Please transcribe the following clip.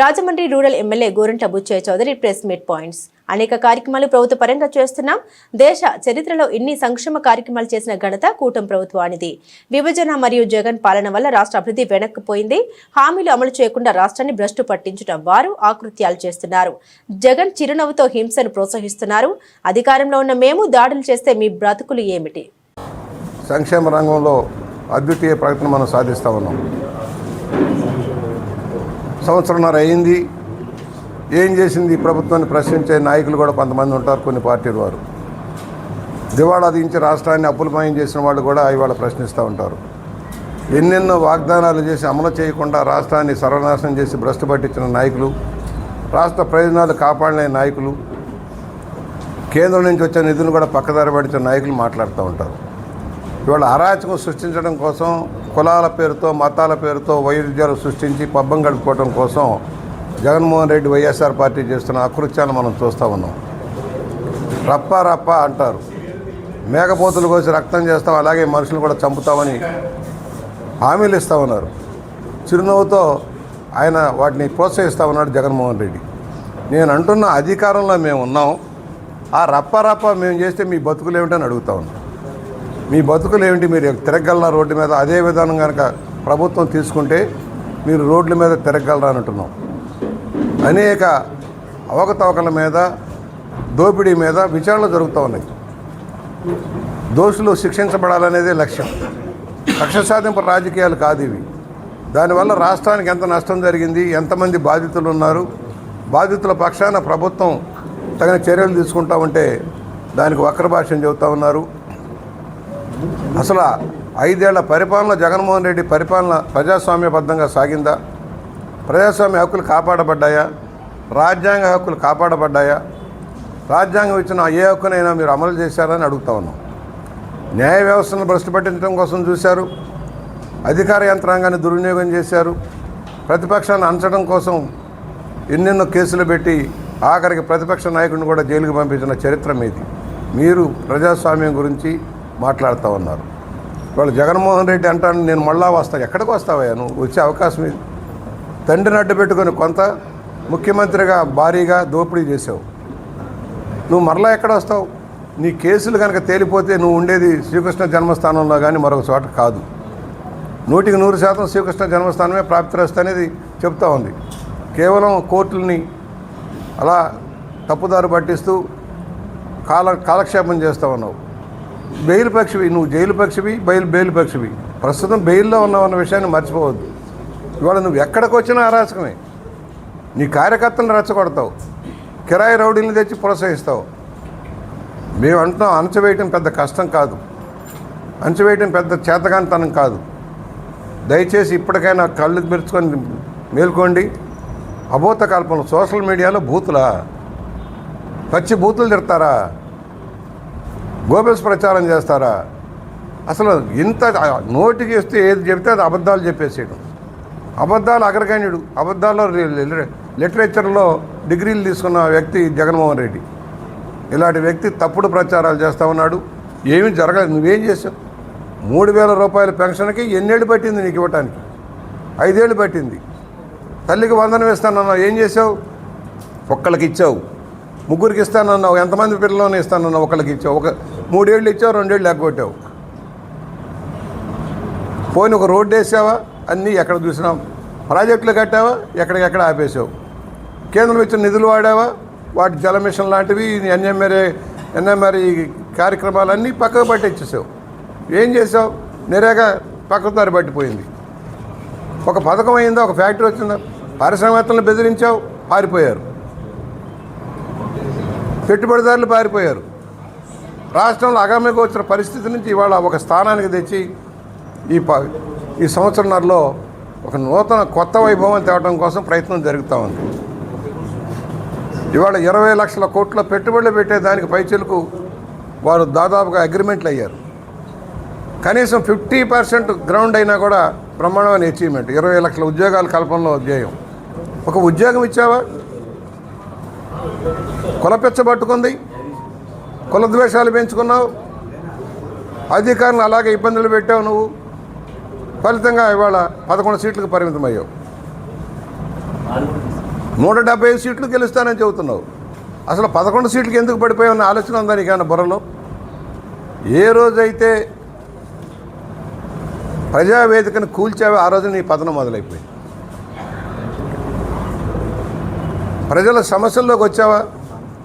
Rajahmundry rural MLA Gorantla Butchaiah Chowdary press meet points. అనేక కార్యక్రమాలు ప్రభుత్వ పరంగా చేస్తున్నాం. దేశ చరిత్రలో ఇన్ని సంక్షేమ కార్యక్రమాలు చేసిన ఘనత కూటమి ప్రభుత్వానిది. విభజన మరియు జగన్ పాలన వల్ల రాష్ట్ర అభివృద్ధి వెనక్కిపోయింది. హామీలు అమలు చేయకుండా రాష్ట్రాన్ని భ్రష్టు పట్టించడం వారు ఆకృత్యాలు చేస్తున్నారు. జగన్ చిరునవ్వుతో హింసను ప్రోత్సహిస్తున్నారు. అధికారంలో ఉన్న మేము దాడులు చేస్తే మీ బ్రతుకులు ఏమిటి? సంక్షేమ రంగంలో అద్వితీయ ప్రకటన మనం సాధిస్తూ ఉన్నాం. సంవత్సరంన్నర అయింది. ఏం చేసింది ఈ ప్రభుత్వాన్ని ప్రశ్నించే నాయకులు కూడా కొంతమంది ఉంటారు కొన్ని పార్టీల వారు. దివాళా దించి రాష్ట్రాన్ని అప్పులమయం చేసిన వాళ్ళు కూడా ఇవాళ ప్రశ్నిస్తూ ఉంటారు. ఎన్నెన్నో వాగ్దానాలు చేసి అమలు చేయకుండా రాష్ట్రాన్ని సర్వనాశనం చేసి భ్రష్టు పట్టించిన నాయకులు రాష్ట్ర ప్రయోజనాలు కాపాడలేని నాయకులు కేంద్రం నుంచి వచ్చే నిధులు కూడా పక్కదారి పడిచిన నాయకులు మాట్లాడుతూ ఉంటారు. ఇవాళ అరాచకం సృష్టించడం కోసం కులాల పేరుతో మతాల పేరుతో వైరుధ్యాలు సృష్టించి పబ్బం గడుపుకోవడం కోసం జగన్మోహన్ రెడ్డి వైఎస్ఆర్ పార్టీ చేస్తున్న అకృత్యాలు మనం చూస్తూ ఉన్నాం. రప్ప రప్ప అంటారు. మేకపోతులు కోసి రక్తం చేస్తాం అలాగే మనుషులు కూడా చంపుతామని హామీలు ఇస్తూ ఉన్నారు. చిరునవ్వుతో ఆయన వాటిని ప్రోత్సహిస్తూ ఉన్నాడు జగన్మోహన్ రెడ్డి. నేను అంటున్న అధికారంలో మేము ఉన్నాం. ఆ రప్ప రప్ప మేము చేస్తే మీ బతుకులు ఏమిటని అడుగుతా ఉన్నాం. మీ బతుకులు ఏమిటి? మీరు తిరగలరా రోడ్డు మీద? అదే విధానం కనుక ప్రభుత్వం తీసుకుంటే మీరు రోడ్ల మీద తిరగలరా అంటున్నాం. అనేక అవకతవకల మీద దోపిడీ మీద విచారణలు జరుగుతూ ఉన్నాయి. దోషులు శిక్షించబడాలనేదే లక్ష్యం. లక్ష్య సాధింపు రాజకీయాలు కాదు ఇవి. దానివల్ల రాష్ట్రానికి ఎంత నష్టం జరిగింది? ఎంతమంది బాధితులు ఉన్నారు? బాధితుల పక్షాన ప్రభుత్వం తగిన చర్యలు తీసుకుంటా ఉంటే దానికి వక్ర భాషను చెబుతూ ఉన్నారు. అసలు ఐదేళ్ళ పరిపాలన జగన్మోహన్ రెడ్డి పరిపాలన ప్రజాస్వామ్యబద్ధంగా సాగిందా? ప్రజాస్వామ్య హక్కులు కాపాడబడ్డాయా? రాజ్యాంగ హక్కులు కాపాడబడ్డాయా? రాజ్యాంగం ఇచ్చిన ఏ హక్కునైనా మీరు అమలు చేశారని అడుగుతా ఉన్నాం. న్యాయ వ్యవస్థను భ్రష్టుపట్టించడం కోసం చూశారు. అధికార యంత్రాంగాన్ని దుర్వినియోగం చేశారు. ప్రతిపక్షాన్ని అంచడం కోసం ఎన్నెన్నో కేసులు పెట్టి ఆఖరికి ప్రతిపక్ష నాయకుడిని కూడా జైలుకి పంపించిన చరిత్ర మీది. మీరు ప్రజాస్వామ్యం గురించి మాట్లాడుతూ ఉన్నారు. వాళ్ళు జగన్మోహన్ రెడ్డి అంటాను నేను మళ్ళా వస్తాను ఎక్కడికి వస్తావయ్యా నువ్వు? వచ్చే అవకాశం ఇది తండ్రిని అడ్డు పెట్టుకొని కొంత ముఖ్యమంత్రిగా భారీగా దోపిడీ చేసావు నువ్వు మరలా ఎక్కడ వస్తావు? నీ కేసులు కనుక తేలిపోతే నువ్వు ఉండేది శ్రీకృష్ణ జన్మస్థానంలో కానీ మరొక చోట కాదు. నూటికి నూరు శాతం శ్రీకృష్ణ జన్మస్థానమే ప్రాప్తిరస్తు అనేది చెప్తా ఉంది. కేవలం కోర్టుల్ని అలా తప్పుదారు పట్టిస్తూ కాల కాలక్షేపం చేస్తూ ఉన్నావు. బెయిల్ పక్షివి నువ్వు జైలు పక్షివి బయలు బెయిల్ పక్షివి. ప్రస్తుతం బెయిల్లో ఉన్నావు అన్న విషయాన్ని మర్చిపోవద్దు. ఇవాళ నువ్వు ఎక్కడికి వచ్చినా అరాచకమే. నీ కార్యకర్తలను రెచ్చగొడతావు. కిరాయి రౌడీని తెచ్చి ప్రోత్సహిస్తావు. మేము అంటున్నాం అణచివేయటం పెద్ద కష్టం కాదు. అణచివేయటం పెద్ద చేతగానితనం కాదు. దయచేసి ఇప్పటికైనా కళ్ళు మెరుచుకొని మేల్కోండి. అభూత కల్పన సోషల్ మీడియాలో బూతులా. పచ్చి బూతులు తిడతారా? గోబెల్స్ ప్రచారం చేస్తారా? అసలు ఇంత నోటికి వస్తే ఏది చెబితే అది అబద్ధాలు చెప్పేసేయడం. అబద్ధాలు అగ్రగణ్యుడు అబద్ధాల్లో లిటరేచర్లో డిగ్రీలు తీసుకున్న వ్యక్తి జగన్మోహన్ రెడ్డి. ఇలాంటి వ్యక్తి తప్పుడు ప్రచారాలు చేస్తూ ఉన్నాడు. ఏమీ జరగలేదు. నువ్వేం చేసావు? మూడు వేల రూపాయల పెన్షన్కి ఎన్నేళ్ళు పట్టింది నీకు ఇవ్వటానికి? ఐదేళ్ళు పట్టింది. తల్లికి వందనం ఇస్తానన్నావు. ఏం చేసావు? ఒక్కళ్ళకి ఇచ్చావు. ముగ్గురికి ఇస్తానన్నావు. ఎంతమంది పిల్లలను ఇస్తానన్నావు? ఒకళ్ళకి ఇచ్చావు. ఒక మూడేళ్ళు ఇచ్చావు రెండేళ్ళు ఎగ్గొట్టావు పోయిన ఒక రోడ్డు వేసావా? అన్నీ ఎక్కడ చూసినాం? ప్రాజెక్టులు కట్టావా? ఎక్కడికెక్కడ ఆపేసావు కేంద్రం ఇచ్చిన నిధులు వాడావా? వాటి జల మిషన్ లాంటివి ఎన్ఎంఆర్ఏ ఎన్ఎంఆర్ఈ కార్యక్రమాలన్నీ పక్కకు పట్టించేసావు ఏం చేసావు నిరేగా పక్కదారి పట్టిపోయింది ఒక పథకం అయిందా? ఒక ఫ్యాక్టరీ వచ్చిందా? పారిశ్రామికవేత్తలను బెదిరించావు పారిపోయారు. పెట్టుబడిదారులు పారిపోయారు. రాష్ట్రంలో అగామిగా వచ్చిన పరిస్థితి నుంచి ఇవాళ ఒక స్థానానికి తెచ్చి ఈ ప ఈ సంవత్సరంలో ఒక నూతన కొత్త వైభవం తేవడం కోసం ప్రయత్నం జరుగుతూ ఉంది. ఇవాళ ఇరవై లక్షల కోట్ల పెట్టుబడులు పెట్టేదానికి పైచలకు వారు దాదాపుగా అగ్రిమెంట్లు అయ్యారు. కనీసం ఫిఫ్టీ పర్సెంట్ గ్రౌండ్ అయినా కూడా బ్రహ్మాండమైన అచీవ్మెంట్. ఇరవై లక్షల ఉద్యోగాల కల్పనలో ధ్యేయం ఒక ఉద్యోగం ఇచ్చావా? కులపెచ్చబట్టుకుంది. కుల ద్వేషాలు పెంచుకున్నావు అధికారులు అలాగే ఇబ్బందులు పెట్టావు నువ్వు. ఫలితంగా ఇవాళ పదకొండు సీట్లకు పరిమితం అయ్యావు నూట డెబ్బై ఐదు సీట్లు గెలుస్తానని చెబుతున్నావు. అసలు పదకొండు సీట్లకి ఎందుకు పడిపోయావన్న ఆలోచన ఉందా నీకన్నా బుర్రలో? ఏ రోజైతే ప్రజావేదికను కూల్చావో ఆ రోజు నీ పతనం మొదలైపోయింది. ప్రజల సమస్యల్లోకి వచ్చావా?